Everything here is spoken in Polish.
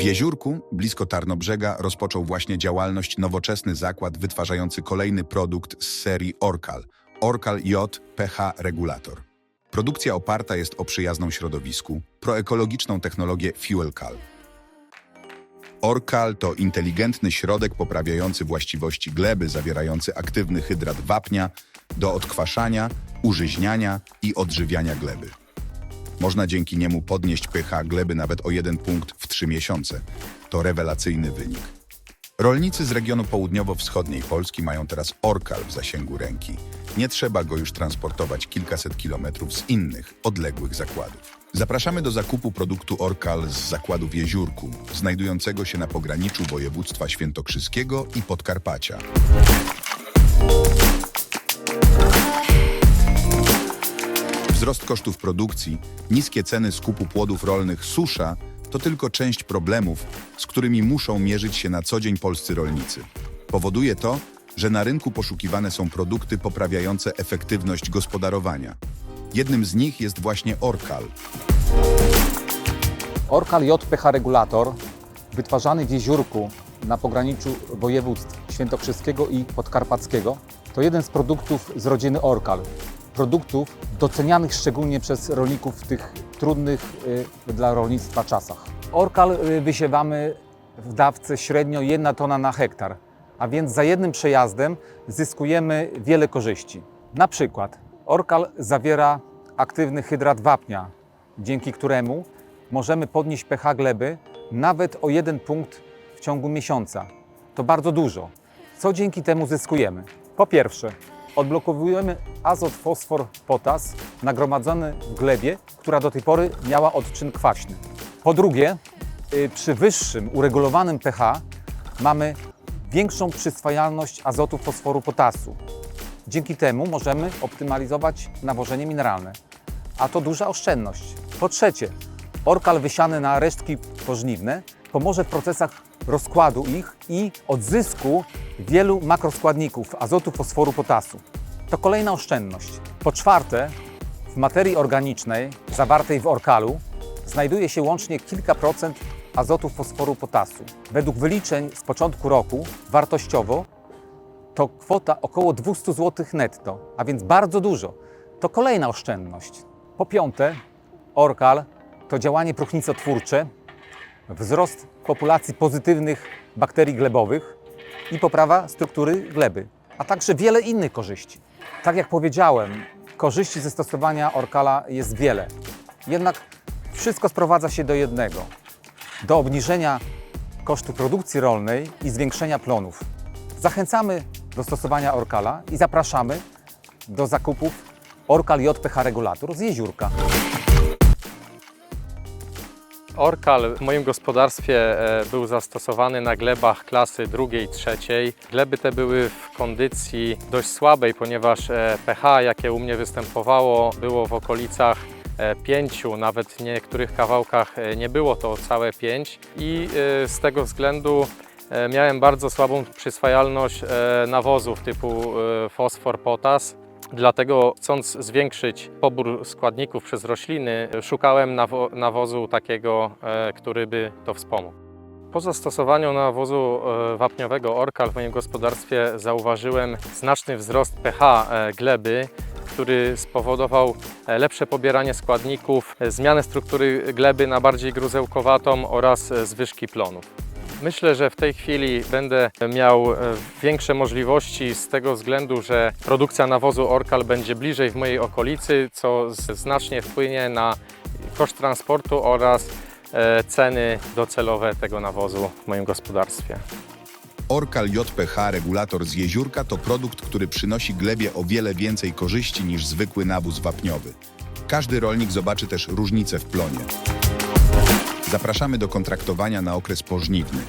W Jeziórku, blisko Tarnobrzega, rozpoczął właśnie działalność nowoczesny zakład wytwarzający kolejny produkt z serii Orkal, Orkal J PH Regulator. Produkcja oparta jest o przyjazną środowisku, proekologiczną technologię FuelCal. Orkal to inteligentny środek poprawiający właściwości gleby, zawierający aktywny hydrat wapnia do odkwaszania, użyźniania i odżywiania gleby. Można dzięki niemu podnieść pH gleby nawet o jeden punkt w trzy miesiące. To rewelacyjny wynik. Rolnicy z regionu południowo-wschodniej Polski mają teraz Orkal w zasięgu ręki. Nie trzeba go już transportować kilkaset kilometrów z innych, odległych zakładów. Zapraszamy do zakupu produktu Orkal z zakładu w Jeziórku, znajdującego się na pograniczu województwa świętokrzyskiego i Podkarpacia. Wzrost kosztów produkcji, niskie ceny skupu płodów rolnych, susza to tylko część problemów, z którymi muszą mierzyć się na co dzień polscy rolnicy. Powoduje to, że na rynku poszukiwane są produkty poprawiające efektywność gospodarowania. Jednym z nich jest właśnie Orkal. Orkal JPH Regulator, wytwarzany w Jeziórku na pograniczu województw świętokrzyskiego i podkarpackiego, to jeden z produktów z rodziny Orkal. Produktów docenianych szczególnie przez rolników w tych trudnych y, dla rolnictwa czasach. Orkal y, wysiewamy w dawce średnio 1 tona na hektar, a więc za jednym przejazdem zyskujemy wiele korzyści. Na przykład Orkal zawiera aktywny hydrat wapnia, dzięki któremu możemy podnieść pH gleby nawet o jeden punkt w ciągu miesiąca. To bardzo dużo. Co dzięki temu zyskujemy? Po pierwsze, odblokowujemy azot, fosfor, potas nagromadzony w glebie, która do tej pory miała odczyn kwaśny. Po drugie, y, przy wyższym, uregulowanym pH mamy większą przyswajalność azotu, fosforu, potasu. Dzięki temu możemy optymalizować nawożenie mineralne, a to duża oszczędność. Po trzecie, orkal wysiany na resztki pożniwne pomoże w procesach rozkładu ich i odzysku wielu makroskładników azotu, fosforu, potasu. To kolejna oszczędność. Po czwarte, w materii organicznej zawartej w orkalu znajduje się łącznie kilka procent azotu, fosforu, potasu. Według wyliczeń z początku roku wartościowo to kwota około 200 zł netto, a więc bardzo dużo. To kolejna oszczędność. Po piąte, orkal to działanie próchnicotwórcze, wzrost populacji pozytywnych bakterii glebowych i poprawa struktury gleby, a także wiele innych korzyści. Tak jak powiedziałem, korzyści ze stosowania orkala jest wiele. Jednak wszystko sprowadza się do jednego: do obniżenia kosztu produkcji rolnej i zwiększenia plonów. Zachęcamy do stosowania Orkala i zapraszamy do zakupów Orkal JPH Regulator z Jeziórka. Orkal w moim gospodarstwie e, był zastosowany na glebach klasy drugiej, trzeciej. Gleby te były w kondycji dość słabej, ponieważ e, pH, jakie u mnie występowało, było w okolicach e, pięciu, nawet w niektórych kawałkach e, nie było to całe 5 i e, z tego względu e, miałem bardzo słabą przyswajalność e, nawozów typu e, fosfor, potas. Dlatego chcąc zwiększyć pobór składników przez rośliny, szukałem nawo nawozu takiego, e, który by to wspomógł. Po zastosowaniu nawozu e, wapniowego Orkal w moim gospodarstwie zauważyłem znaczny wzrost pH e, gleby, który spowodował lepsze pobieranie składników, zmianę struktury gleby na bardziej gruzełkowatą oraz zwyżki plonów. Myślę, że w tej chwili będę miał e, większe możliwości z tego względu, że produkcja nawozu Orkal będzie bliżej w mojej okolicy, co znacznie wpłynie na koszt transportu oraz e, ceny docelowe tego nawozu w moim gospodarstwie. Orkal JPH Regulator z Jeziórka to produkt, który przynosi glebie o wiele więcej korzyści niż zwykły nawóz wapniowy. Każdy rolnik zobaczy też różnicę w plonie. Zapraszamy do kontraktowania na okres pożniwny.